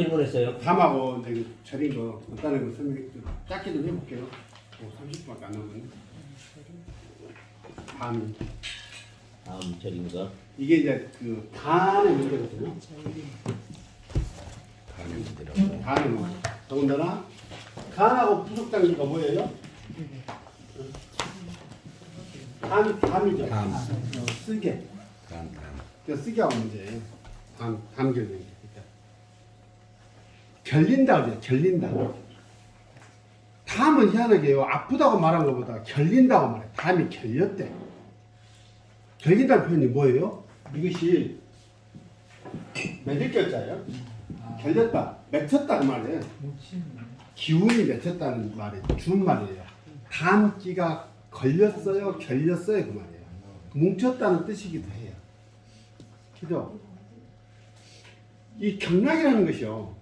일본에서요? 담하고 이제 그 절인 거 간단한 거 설명 좀 짧게 좀 해볼게요. 뭐 30분밖에 안 남았네. 밤 다음 절인 거. 이게 이제 그 간의 문제거든요. 간의 문제라고. 간의 문제. 더군다나 간하고 부속장기가 뭐예요? 담, 담이죠. 담. 어, 쓰게. 간, 간. 그 쓰기하고 문제예요. 담, 담결린 게. 결린다 그래요. 결린다. 담은 희한하게요. 아프다고 말한 것보다 결린다고 말해. 담이 결렸대. 결린다는 표현이 뭐예요? 이것이 매듭결자예요. 결렸다, 맺혔다 그 말이에요. 기운이 맺혔다는 말이에요. 준 말이에요. 담기가 걸렸어요, 결렸어요 그 말이에요. 뭉쳤다는 뜻이기도 해요. 그죠? 이 경락이라는 것이요.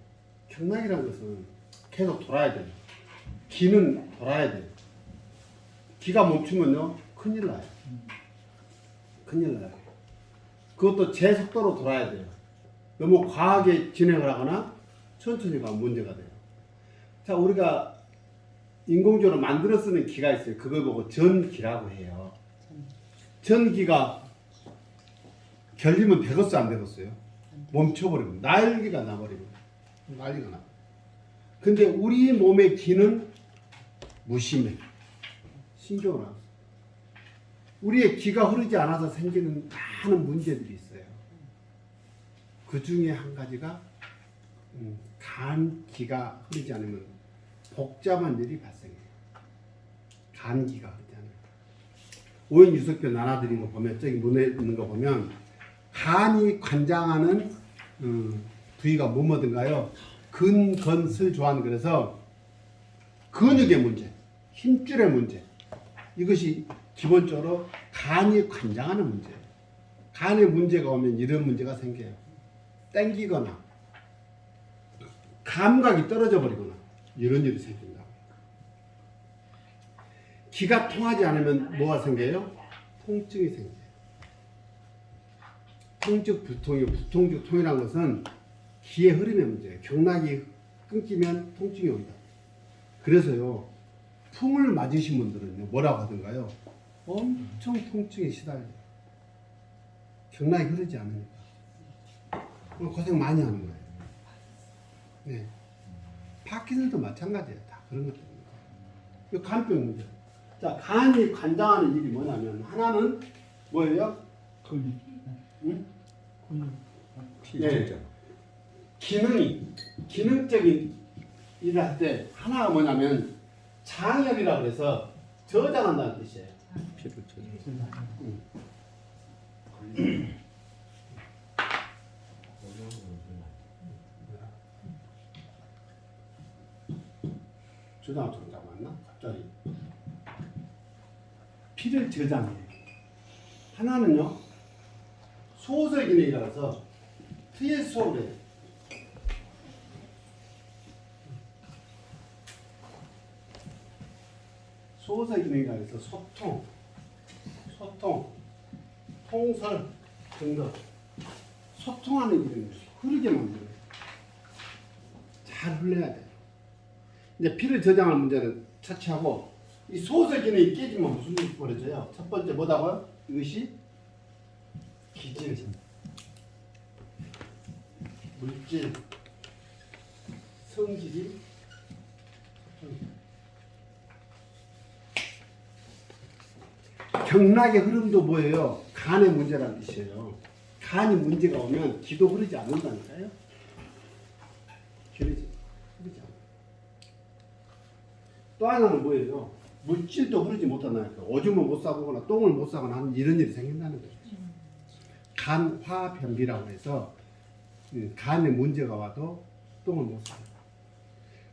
경락이라는 것은 계속 돌아야 돼요. 기는 돌아야 돼요. 기가 멈추면요, 큰일 나요. 큰일 나요. 그것도 제 속도로 돌아야 돼요. 너무 과하게 진행을 하거나 천천히 가면 문제가 돼요. 자, 우리가 인공적으로 만들어 쓰는 기가 있어요. 그걸 보고 전기라고 해요. 전기가 결리면 되겠어 안 되겠어요? 멈춰버리면 날개가 나버리면 난리가 나. 근데 우리 몸의 기는 무심해. 신경을 안 써. 우리의 기가 흐르지 않아서 생기는 많은 문제들이 있어요. 그 중에 한 가지가 음, 간기가 흐르지 않으면 복잡한 일이 발생해요. 간기가 흐르지 않으면. 오인 유석표 나눠드린 거 보면 저기 문에 있는 거 보면 간이 관장하는 음, 부위가 뭐뭐든가요? 근, 건, 슬, 조한 그래서 근육의 문제, 힘줄의 문제 이것이 기본적으로 간이 관장하는 문제예요. 간에 문제가 오면 이런 문제가 생겨요. 땡기거나 감각이 떨어져 버리거나 이런 일이 생긴다. 기가 통하지 않으면 뭐가 생겨요? 통증이 생겨요. 통증 부통이 부통증 통이라는 것은 기의 흐름의 문제예요. 경락이 끊기면 통증이 온다. 그래서요 풍을 맞으신 분들은요 뭐라고 하던가요? 엄청 통증에 시달려요. 경락이 흐르지 않으니까 고생 많이 하는 거예요. 네. 파킨슨도 마찬가지예요. 다 그런 것 때문에. 이 간병 문제. 자, 간이 관장하는 일이 뭐냐면 하나는 뭐예요? 근육, 응? 근육. 피 네. 기능이 기능적인 일을 할 때 하나가 뭐냐면 장혈이라고 해서 저장한다는 뜻이에요. 피를 쳐줘. 저장 저장 맞나? 갑자기 피를 저장해. 하나는요 소설 기능이라서 트의 수업을 해요. 소설 기능이라 해서 소통, 소통, 통설. 등등. 소통하는 기능을 흐르게 만들어요. 잘 흘러야 돼요. 이제 피를 저장할 문제는 차치하고 이 소설 기능이 깨지면 무슨 일이 벌어져요? 첫 번째 뭐다고요? 이것이 기질, 물질, 성질이 경락의 흐름도 뭐예요? 간의 문제라는 뜻이에요. 간이 문제가 오면 기도 흐르지 않는다니까요. 흐르지, 흐르지 않아. 또 하나는 뭐예요? 물질도 흐르지 못한다니까. 오줌을 못 싸거나 똥을 못 싸거나 하는 이런 일이 생긴다는 거죠. 간화변비라고 해서 음, 간에 문제가 와도 똥을 못 싸요.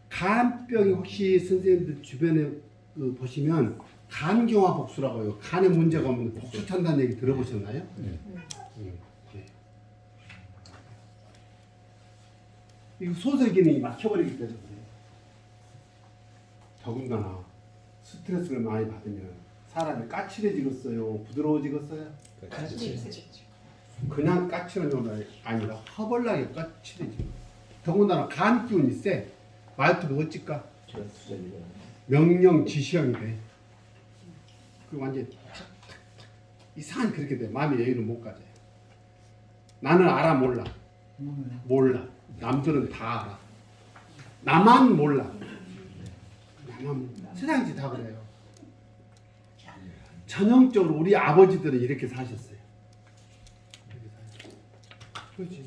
간병이 혹시 선생님들 주변에 그 보시면 간경화 복수라고 해요. 간에 문제가 오면 복수 찬다는 얘기 들어보셨나요? 네. 음, 네. 이 소설 기능이 막혀버리기 때문에. 더군다나 스트레스를 많이 받으면 사람이 까칠해지겠어요, 부드러워지겠어요. 같이. 그냥 까칠한 정도가 아니라 허벌나게 까칠해지고 더군다나 간 기운이 세. 말투가 어찌까? 명령 지시형이 돼. 그 완전 이상한 그렇게 돼. 마음의 여유를 못 가져. 나는 알아 몰라. 몰라. 남들은 다 알아. 나만 몰라. 나만 몰라. 세상이 다 그래요. 전형적으로 우리 아버지들은. 이렇게 사셨어요. 그렇지.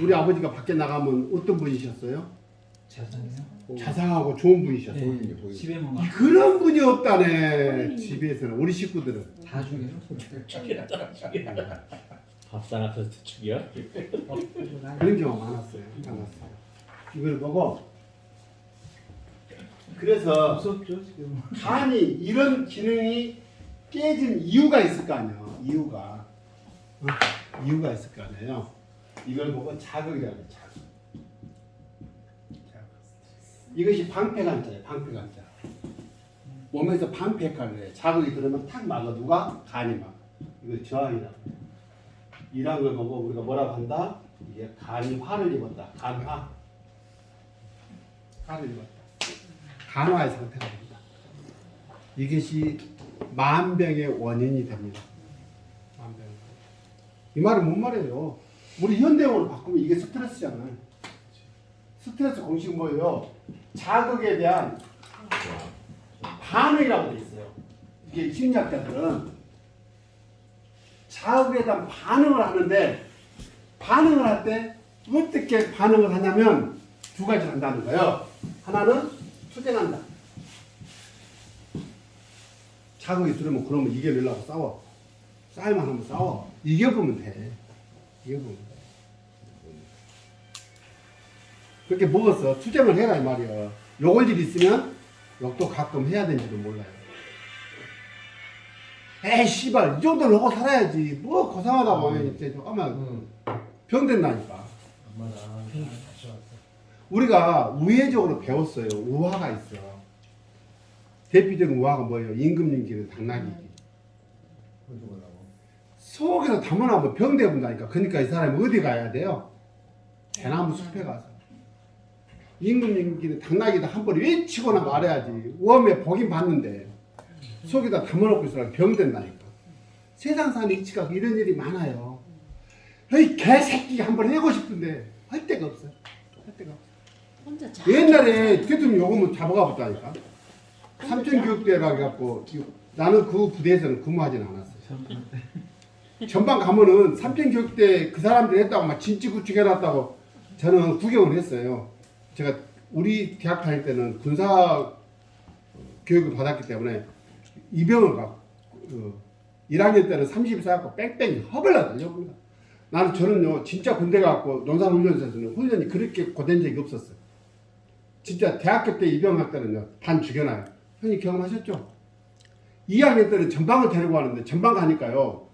우리 아버지가 밖에 나가면 어떤 분이셨어요? 자산이요? 자상하고 좋은 분이셨어요. 예, 집에만 가. 그런 분이 없다네. 집에서는 우리 식구들은 다 죽여요? 밥상 앞에서 죽여? 그런 경우가 많았어요. 많았어요. 이걸 보고 그래서 무섭죠 지금. 간이 이런 기능이 깨진 이유가 있을 거 아니에요. 이유가 어? 이유가 있을 거 아니에요. 이걸 보고 자극이라고 해요. 자극. 자극. 이것이 방패간자예요. 방패간자. 몸에서 방패 역할을 해요. 자극이 들으면 탁 막아 누가 간이 막. 이거 저항이라고. 해요. 이런 걸 보고 우리가 뭐라고 한다? 이게 간이 화를 입었다. 간화. 화를 입었다. 간화의 상태가 됩니다. 이것이 만병의 원인이 됩니다. 만병. 이 말은 뭔 말이에요? 우리 현대용어로 바꾸면 이게 스트레스잖아요. 스트레스 공식 뭐예요? 자극에 대한 반응이라고 돼 있어요. 이게 심리학자들은 자극에 대한 반응을 하는데 반응을 할 때 어떻게 반응을 하냐면 두 가지를 한다는 거예요. 하나는 투쟁한다. 자극이 들으면 그러면 이겨내려고 싸워. 싸움만 하면 싸워. 이겨보면 돼. 이겨보면 돼. 그렇게 먹었어. 투쟁을 해라 이 말이야. 욕을 일 있으면 욕도 가끔 해야 되는지도 몰라요. 에이 씨발 이 정도는 하고 살아야지. 뭐 고상하다고 하면 이제 잠깐만 병된다니까. 우리가 우회적으로 배웠어요. 우화가 있어. 대표적인 우화가 뭐예요? 임금님기는 당나귀기. 속에서 담아놔면 병돼 본다니까. 그러니까 이 사람이 어디 가야 돼요? 대나무 숲에 가서. 임금님기는 당나귀다 한번 외치거나 말해야지. 웜에 보긴 봤는데 속에다 담아놓고 있으라 병된다니까. 세상 사는 이치가 이런 일이 많아요. 이 개새끼 한 번 해고 싶은데 할 데가 없어요. 할 데가 없어요. 혼자 자. 옛날에 대통령 요금은 잡아가 봤다니까. 삼천교육대라 해갖고 나는 그 부대에서는 근무하진 않았어요. 전방 가면은 삼천교육대 그 사람들이 했다고 막 진치구축 해놨다고 저는 구경을 했어요. 제가 우리 대학 다닐 때는 군사 교육을 받았기 때문에 이병을 가. 어, 1학년 때는 30일 쌓고 뺑뺑이 허벌나 달려봅니다. 나는 저는요 진짜 군대 가고 농산훈련소에서는 훈련이 그렇게 고된 적이 없었어요. 진짜 대학교 때 입영할 때는요 반 죽여놔요. 형님 경험하셨죠? 2학년 때는 전방을 데리고 가는데 전방 가니까요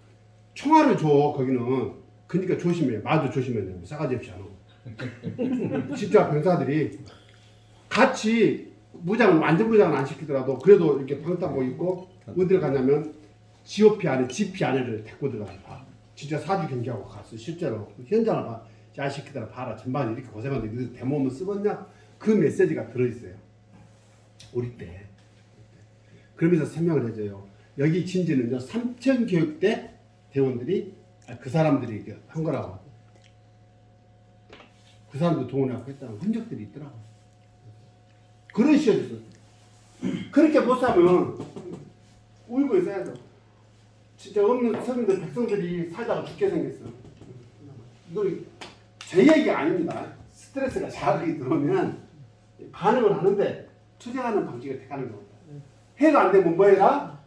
총알을 줘 거기는 그러니까 조심해 마도 조심해야 돼요 싸가지 없이 안 하고 진짜 병사들이 같이 무장을 완전 무장은 안 시키더라도 그래도 이렇게 방탄복 입고 어디를 가냐면 GOP 안에 GP 안에를 데리고 들어가요. 봐. 진짜 사주 경기하고 갔어 실제로 현장을 봐. 야 시키더라. 봐라. 전반에 이렇게 고생하는데 너희 대모험을 쓰겠냐? 그 메시지가 들어있어요. 우리 때. 그러면서 설명을 해줘요. 여기 진지는요 삼천 교육대 대원들이 아, 그 사람들이 한 거라고 그 사람도 동원하고 했다는 흔적들이 있더라고 그런 시절이었어 그렇게 못 살면 울고 있어야 돼 진짜 없는 서민들 백성들이 살다가 죽게 생겼어 이걸 제 얘기 아닙니다. 스트레스가 자극이 들어오면 반응을 하는데 투쟁하는 방식을 택하는 겁니다. 해가 안 되면 뭐 해라?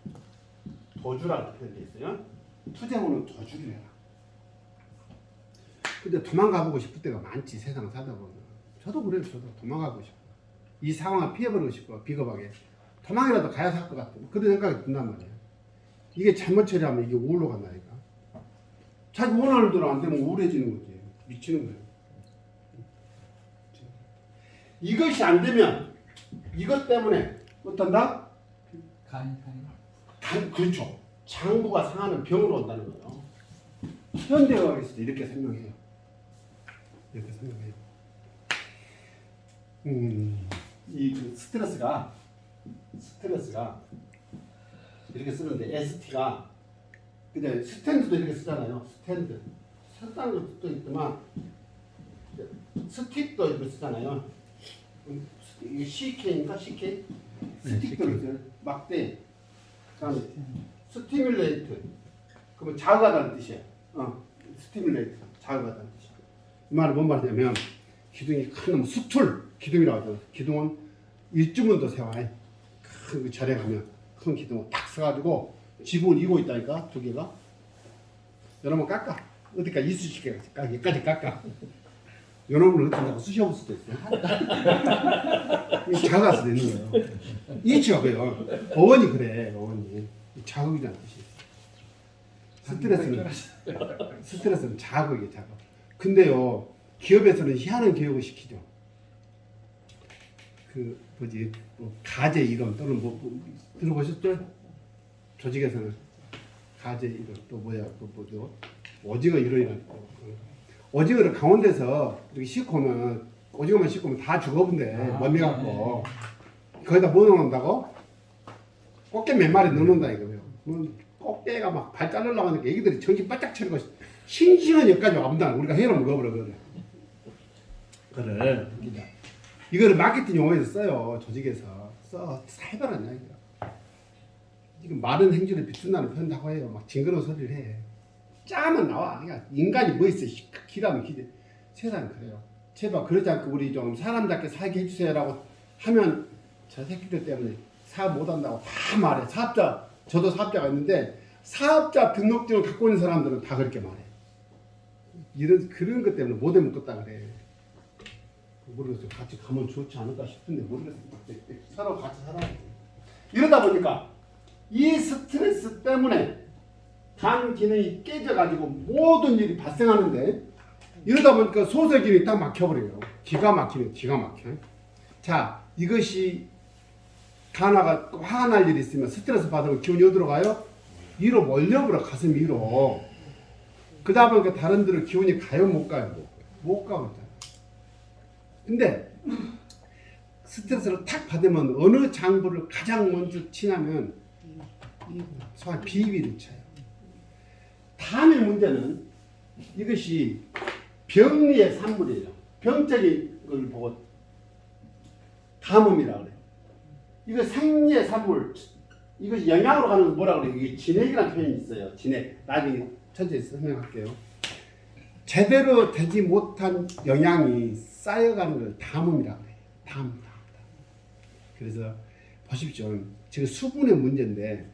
도주라고 표현되어 있어요. 투쟁으로는 도주를 해라. 근데 도망가보고 싶을 때가 많지 세상 살다 보면. 저도 그래요. 저도 도망가고 싶어. 이 상황을 피해버리고 싶어. 비겁하게. 도망이라도 가야 살 것 같아. 그런 생각이 든단 말이에요. 이게 잘못 처리하면 이게 우울로 간다니까. 자기 원하는 대로 안 되면 우울해지는 거지. 미치는 거예요. 이것이 안 되면 이것 때문에 어떤다? 간이. 단, 그렇죠. 장부가 상하는 병으로 온다는 거예요. 현대의학에서도 이렇게 설명해요. 이렇게 생각해요. 음, 이 그 스트레스가 스트레스가 이렇게 쓰는데 ST가 근데 스탠드도 이렇게 쓰잖아요. 스탠드 썼다는 것도 있지만 스틱도 이렇게 쓰잖아요. 음, 이게 CK인가 CK? 스틱도 CK. 있어요. 막대. 그다음에 스티뮬레이트. 그러면 자극하다는 뜻이에요. 어, 스티뮬레이트. 자극하다는 뜻 이 말은 뭔 말이냐면 기둥이 큰 놈, 수툴 기둥이라고 하죠. 기둥은 일주문도 세워요. 큰그 절에 가면 큰 기둥을 딱 써가지고 지붕을 이고 있다니까 두 개가. 여러분 깎아. 어디까지 이쑤시개까지 깎아. 여기까지 깎아. 여러분은 어떻게 쑤셔볼 수도 있어요. 이 자극할 수도 있는 거예요. 이치가 그래요. 어원이 그래. 어원이 자극이라는 뜻이. 스트레스는 스트레스는 자극이에요. 자극. 근데요 기업에서는 희한한 교육을 시키죠. 그 뭐지 뭐 가제 이론 또는 뭐, 뭐 들어보셨죠? 조직에서는 가제 이론 또 뭐야 또 뭐죠? 오징어 이론이라는 거. 오징어를 강원도에서 이렇게 싣고면 오징어만 싣고면 다 죽어본대 멀미 갖고 거기다 뭐 넣는다고? 꽃게 몇 마리 넣는다 이거예요. 그럼 꽃게가 막 발 자르려고 하니까 애기들이 정신 바짝 차리고 싱싱한 여기까지 와본다. 우리가 해로 먹어버려 그래. 그를 이거를 마케팅 용어에서 써요 조직에서 써 살벌하냐 이거. 지금 마른 행주를 비춘다는 표현다고 해요. 막 징그러운 소리를 해. 짜면 나와. 그러니까 인간이 뭐 있어? 기라면 기대. 세상 그래요. 제발 그러지 않고 우리 좀 사람답게 살게 해주세요라고 하면 저 새끼들 때문에 사업 못한다고 다 말해. 사업자 저도 사업자가 있는데 사업자 등록증을 갖고 있는 사람들은 다 그렇게 말해. 이런 그런 것 때문에 못해 먹겠다 그래. 모르겠어요. 같이 가면 좋지 않을까 싶은데 모르겠어요. 서로 같이 살아야 돼. 이러다 보니까 이 스트레스 때문에 간 기능이 깨져가지고 모든 일이 발생하는데 이러다 보니까 소설 기능이 딱 막혀버려요. 기가 막히네, 기가 막혀. 자, 이것이 간화가 화가 날 일이 있으면 스트레스 받으면 기운이 어디로 가요? 위로 몰려버려, 가슴 위로. 그 다음에 그 다른 데로 기운이 가요, 못 가요? 못 가고 있잖아. 근데 스트레스를 탁 받으면 어느 장부를 가장 먼저 치냐면 이 소위 비위를 쳐요. 다음의 문제는 이것이 병리의 산물이에요. 병적인 걸 보고 담음이라 그래요. 이거 생리의 산물, 이것이 영양으로 가는 거 뭐라 그래요? 이게 진액이라는 표현이 있어요. 진액. 나중에 천천히 설명할게요. 제대로 되지 못한 영양이 쌓여가는 걸 담음이라 그래요. 담, 담, 담. 그래서 보십시오. 지금 수분의 문제인데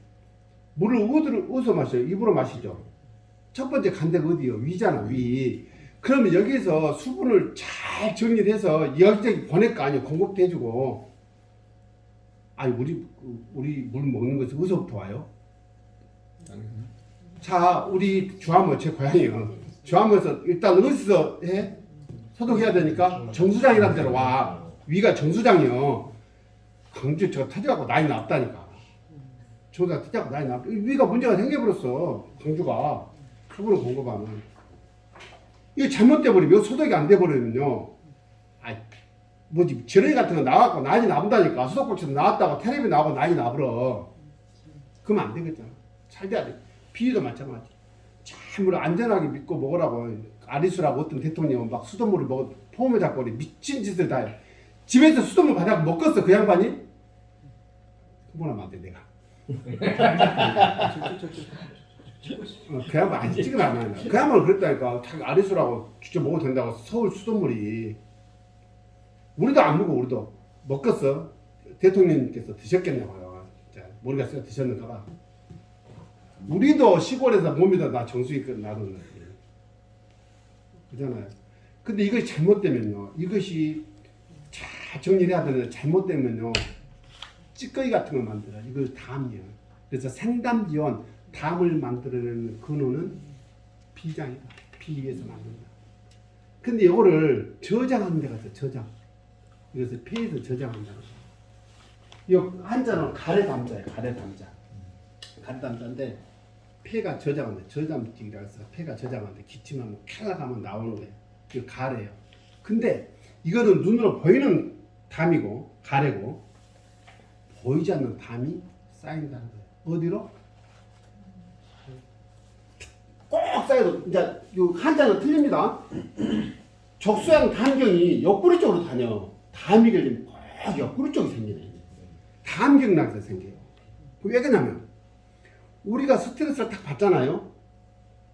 물을 어디서 마셔요? 입으로 마시죠. 첫 번째 간 데가 어디요? 위잖아, 위. 그러면 여기서 수분을 잘 정리를 해서 여기저기 보낼 거 아니에요? 공급도 해주고. 아니, 우리, 우리 물 먹는 것은 어디서부터 와요? 자, 우리 주암모, 제 고향이에요. 주암모에서 일단 어디서 해? 소독해야 되니까 정수장이라는 데로 와. 위가 정수장이요. 광주 저 터져갖고 난리 났다니까. 저가 터져갖고 난리 났다. 위가 문제가 생겨버렸어. 광주가. 수분을 공급하면. 이거 잘못돼 버리면 소독이 안 돼 버리면요. 아, 뭐지 지렁이 같은 거 나와갖고 난리 나본다니까. 수도꼭지도 나왔다가 텔레비 나오고 난리 나버려. 그러면 안 되겠잖아. 잘 돼야 돼. 비위도 마찬가지. 참으로 안전하게 믿고 먹으라고 아리수라고 어떤 대통령은 막 수돗물을 먹어 폼을 잡고 그래. 미친 짓을 다 해. 집에서 수돗물 받아 먹었어 그 양반이? 그분하면 내가. 어, 그 양반 안 하나. 그 양반은 그랬다니까. 자기 아리수라고 직접 먹어도 된다고 서울 수돗물이. 우리도 안 먹어 우리도 먹겠어. 대통령님께서 드셨겠나 봐요. 진짜 모르겠어요 드셨는가 봐. 우리도 시골에서 몸에다 나 정수기 놔뒀는데 그잖아요. 근데 이것이 잘못되면요, 이것이 잘 정리를 해야 되는데 잘못되면요, 찌꺼기 같은 걸 만들어. 이걸 담이에요. 그래서 생담 지원 담을 만들어내는 근원은 비장이다. 비위에서 만든다. 근데 이거를 저장하는 데가 있어. 저장. 이것을 폐에서 저장한다는 거. 이 한자는 가래 담자예요. 가래 담자. 가래 담자인데 폐가 저장한다. 저장직이라 해서 폐가 저장한다. 기침하면 캬락 하면 나오는 거예요. 이거 가래요. 근데 이거는 눈으로 보이는 담이고 가래고 보이지 않는 담이 쌓인다는 거예요. 어디로? 꼭 쌓여도 이제 요 한자는 틀립니다. 적수양 담경이 옆구리 쪽으로 다녀. 담이 걸리면 꼭 옆구리 쪽이 생기네. 담경락에서 생겨요. 그왜 그러냐면 우리가 스트레스를 딱 받잖아요.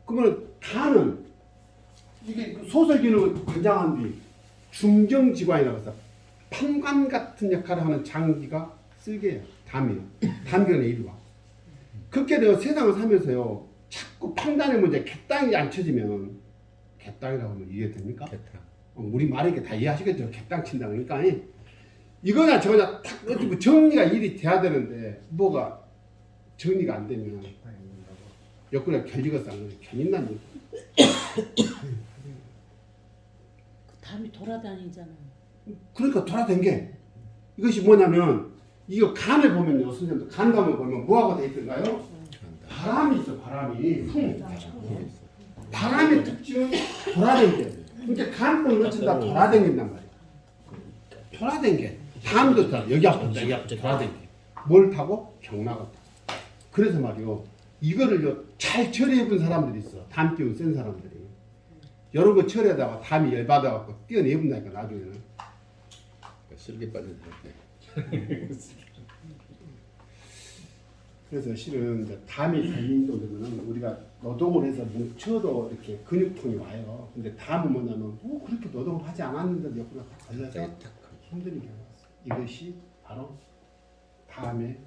그러면 담은 이게 그 소설 기능을 관장한 뒤 중정 지관이라고 해서 판관 같은 역할을 하는 장기가 쓸개예요. 담이에요. 담견의 이루와. 그렇게 되어 세상을 살면서요. 자꾸 판단의 문제 객당이 안 쳐지면 객당이라고 하면 이해됩니까? 개타. 어, 우리 말이게 다 이해하시겠죠? 객당 친다 그러니까 이거나 저거나 딱뭐 정리가 일이 돼야 되는데 뭐가 정리가 안 되면 옆구리가 결리가 싸는 거예요. 견인다는 담이 돌아다니잖아. 그러니까 돌아댄 게 이것이 뭐냐면 이거 간을 보면요 선생님들 간감을 보면 뭐하고 돼 있던가요? 바람이 있어 바람이 풍 있어. 바람의 특징은 돌아댕겨 그러니까 간을 넣친다 돌아댕긴단 말이야 돌아댕겨 다음도 다 여기 여기 앞부터 돌아댕겨 뭘 타고? 경락을 타 그래서 말이요 이거를요 잘 처리해 본 사람들이 있어 담 기운 센 사람들이 여러 번 처리하다가 담이 열받아갖고 뛰어내본다니까 나중에는 그러니까 쓸개 빠진 사람들. 그래서 실은 이제 담이 걸린 정도면 우리가 노동을 해서 뭉쳐도 이렇게 근육통이 와요. 근데 담은 뭐냐면 뭐 그렇게 노동을 하지 않았는데 옆으로 다 걸려서 힘든 경우가 있어요. 이것이 바로 담의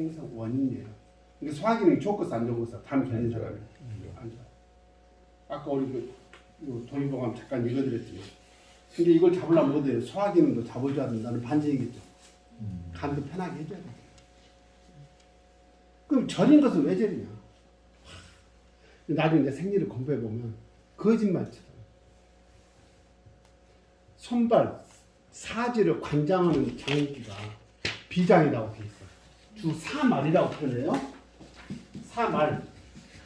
생성 원인이에요. 근데 소화기능이 좋고서 안 좋고서 담 걸린 사람이 안 좋아요. 아까 우리 그, 그 도인보감 잠깐 읽어드렸지만 근데 이걸 잡으려면 어디에 소화기능도 잡아줘야 된다는 반증이겠죠. 간도 편하게 해줘야 돼. 그럼 절인 것은 왜 절이냐? 나중에 이제 생리를 공부해 보면 거짓말처럼 손발 사지를 관장하는 장기가 비장이라고 돼 있어. 주 사말이라고 표현해요. 사말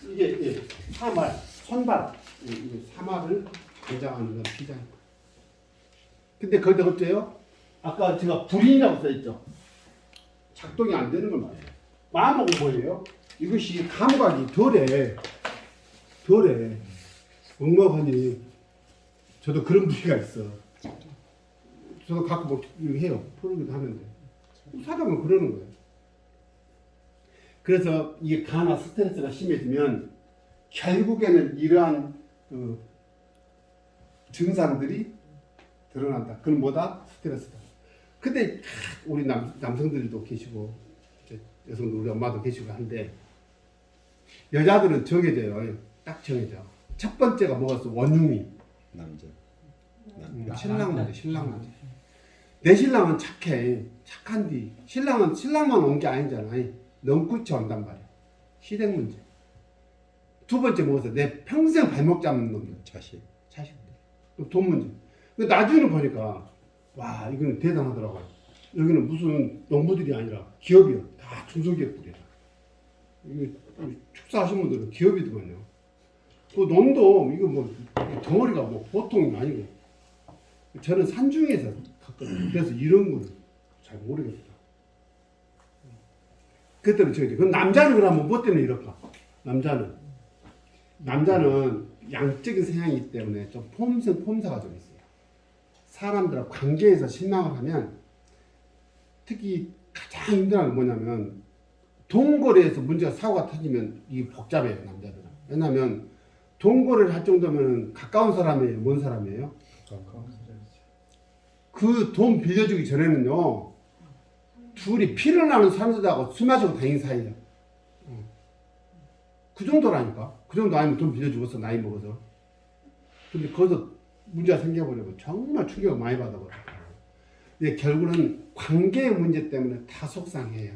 이게 예, 사말 손발 예, 이게 사말을 관장하는 건 비장. 근데 거기다 어때요? 아까 제가 불인이라고 써있죠. 작동이 안 되는 걸 말이에요. 마음은 뭐예요? 이것이 감각이 덜해. 덜해. 엉망하니 저도 그런 부위가 있어. 저도 가끔 뭐 해요. 풀기도 하는데. 사람은 그러는 거예요. 그래서 이게 가나 스트레스가 심해지면 결국에는 이러한 그 증상들이 드러난다. 그건 뭐다? 스트레스다. 근데 우리 남, 남성들도 계시고 여성들 우리 엄마도 계시고 한데 여자들은 정해져요. 딱 정해져. 첫 번째가 뭐겠어? 원흉이. 남자. 음, 남자. 신랑 문제, 신랑 문제. 내 신랑은 착해. 착한디. 신랑은 신랑만 온 게 아니잖아. 넘구치 온단 말이야. 시댁 문제. 두 번째 뭐겠어? 내 평생 발목 잡는 놈. 자식. 자식. 또돈 문제. 나중에 보니까 와 이거는 대단하더라고요. 여기는 무슨 농부들이 아니라 기업이요. 다 중소기업들이야. 이게 축사하신 분들은 기업이더만요. 그 놈도 이거 뭐 덩어리가 뭐 보통이 아니고 저는 산중에서. 그래서 이런 거를 잘 모르겠다. 그때는 저기 그럼 남자는 그러면 뭐 때문에 이럴까? 남자는 남자는 양적인 성향이기 때문에 좀 폼성 폼사가 좀 있어요. 사람들하고 관계에서 실망을 하면 특히 가장 힘든 건 뭐냐면 동거래에서 문제가 사고가 터지면 이게 복잡해요 남자들은. 왜냐하면 동거래를 할 정도면 가까운 사람이에요, 먼 사람이에요. 그돈 빌려주기 전에는요 둘이 피를 나는 사람들하고 술 마시고 다닌. 어. 그 정도라니까. 그 정도 아니면 돈 빌려주고서 나이 먹어서. 근데 거기서 문제가 생겨버리면 정말 충격을 많이 받아버려요. 근데 결국은 관계의 문제 때문에 다 속상해요.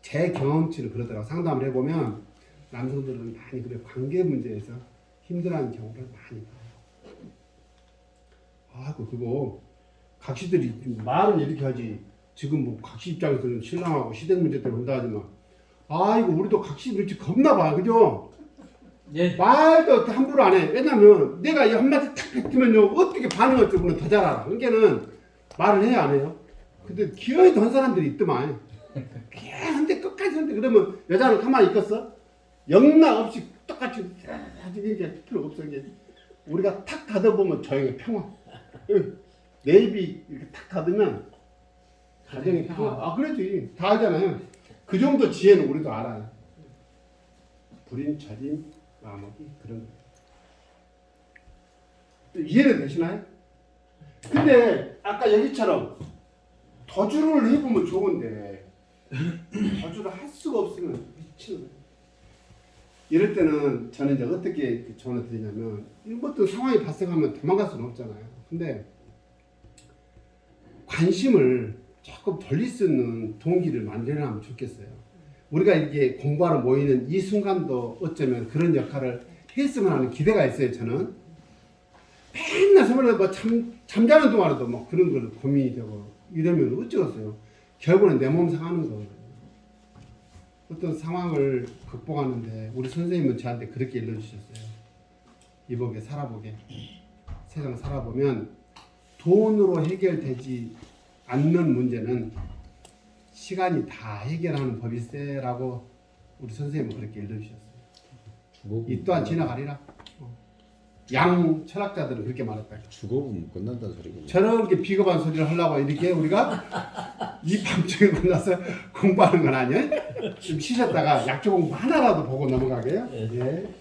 제 경험치를 그러더라고 상담을 해보면 남성들은 많이 그래 관계 문제에서 힘들어하는 경우를 많이 봐요. 아이고 각시들이 말은 이렇게 하지 지금 뭐 각시 입장에서는 신랑하고 시댁 문제 때문에 온다 하지만 아이고 우리도 각시 눈치 겁나 봐 그죠? 예. 말도 함부로 안 해. 왜냐면 내가 이 한마디 탁 뱉으면요 어떻게 반응할 줄 우리는 더잘 알아. 그러니까는 말을 해야 안 해요. 근데 기어이 던 사람들이 있더만. 걔한테 끝까지 한데 그러면 여자는 가만히 있겠어? 영락 없이 똑같이 이게 필요 없어 이게 우리가 탁 닫아보면 조용히 평화. 입이 이렇게 탁 닫으면 가정이 평화. 아 그러지 다 알잖아요. 그 정도 지혜는 우리도 알아요. 불임, 차림, 마먹이 그런 거. 이해는 되시나요? 근데 아까 여기처럼 도주를 해보면 좋은데 도주를 할 수가 없으면 미치는 거예요. 이럴 때는 저는 이제 어떻게 그 조언을 드리냐면 어떤 상황이 발생하면 도망갈 수는 없잖아요. 근데 관심을 조금 돌릴 수 있는 동기를 만들어면 좋겠어요. 우리가 이게 공부하러 모이는 이 순간도 어쩌면 그런 역할을 했으면 하는 기대가 있어요. 저는 맨날 서울에 뭐 잠 잠자는 동안에도 뭐 그런 걸 고민이 되고 이러면 어쩌겠어요. 결국은 내 몸 상하는 거거든요. 어떤 상황을 극복하는데 우리 선생님은 저한테 그렇게 일러주셨어요. 이보게 살아보게 세상 살아보면 돈으로 해결되지 않는 문제는 시간이 다 해결하는 법일세라고 우리 선생님은 그렇게 일러주셨어요. 죽어 이 또한 지나가리라. 어. 양 철학자들은 그렇게 말했다. 죽어보면 끝난다는 소리고. 저렇게 비겁한 소리를 하려고 이렇게 우리가 이 밤중에 만나서 공부하는 건 아니야? 좀 쉬셨다가 약조 공부 하나라도 보고 넘어가게요. 예.